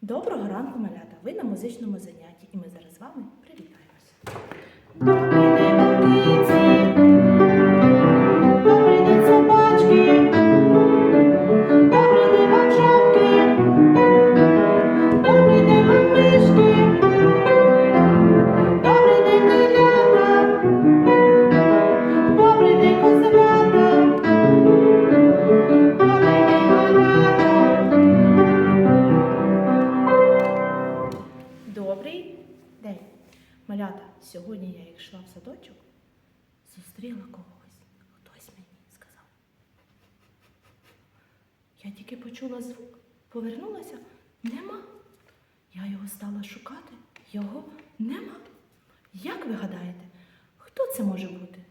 Доброго ранку, малята! Ви на музичному занятті, і ми зараз з вами привітаємося. Садочок, зустріла когось. Хтось мені сказав. Я тільки почула звук, повернулася, нема. Я його стала шукати, його нема. Як ви гадаєте, хто це може бути?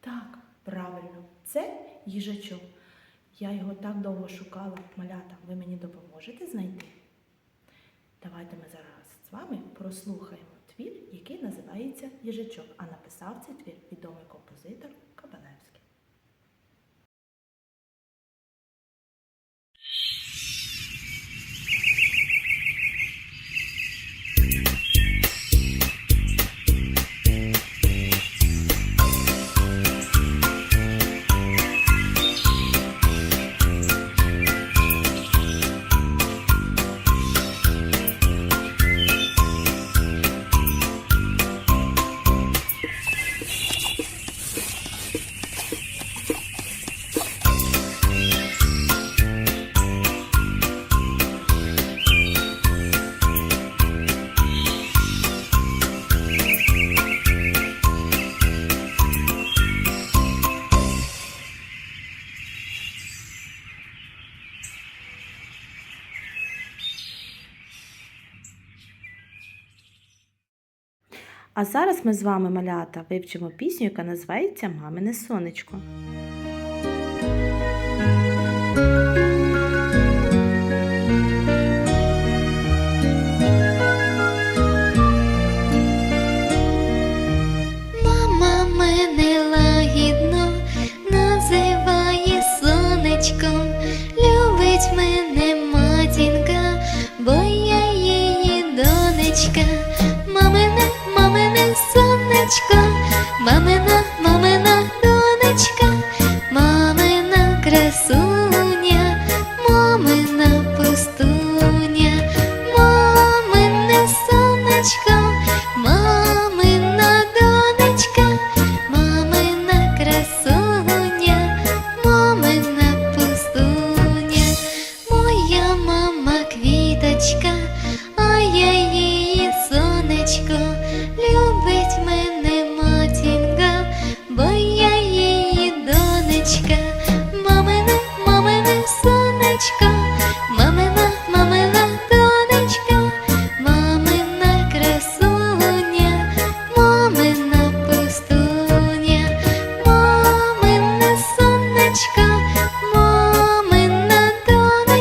Так, правильно, це їжачок. Я його так довго шукала, малята. Ви мені допоможете знайти? Давайте ми зараз з вами прослухаємо твір, який називається Їжачок, а написав цей твір відомий композитор Кабаневський. А зараз ми з вами, малята, вивчимо пісню, яка називається Мамине сонечко.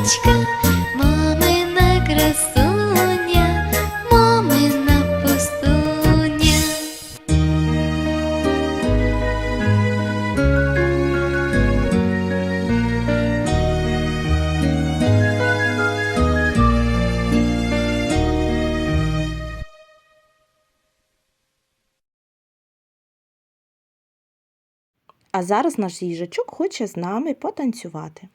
Донечка, мамина красуня, мамина пустуня. А зараз наш їжачок хоче з нами потанцювати.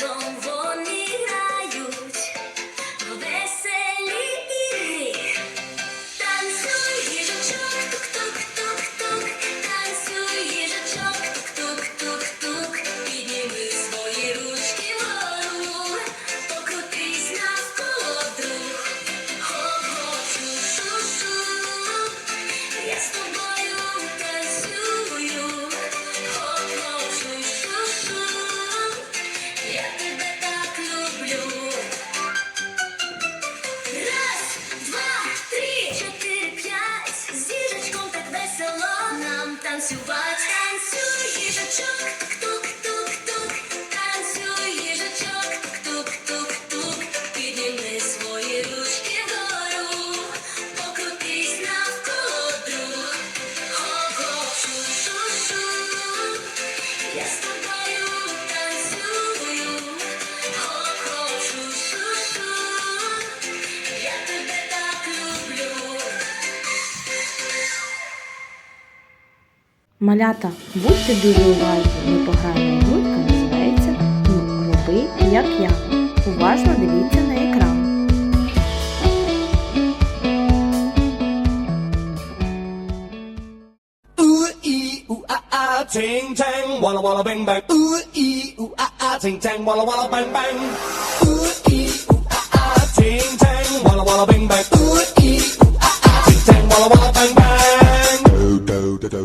some voice. Малята, будьте дуже уважні. Ми пограємо називається «Ну, роби як я. Уважно дивіться на екран. Ooh ee ooh ah ah ting tang walla walla bang bang. Ooh ee ooh ah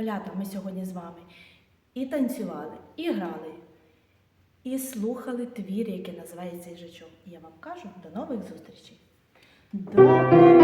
Малята, ми сьогодні з вами і танцювали, і грали, і слухали твір, який називається їжачок. І я вам кажу до нових зустрічей. До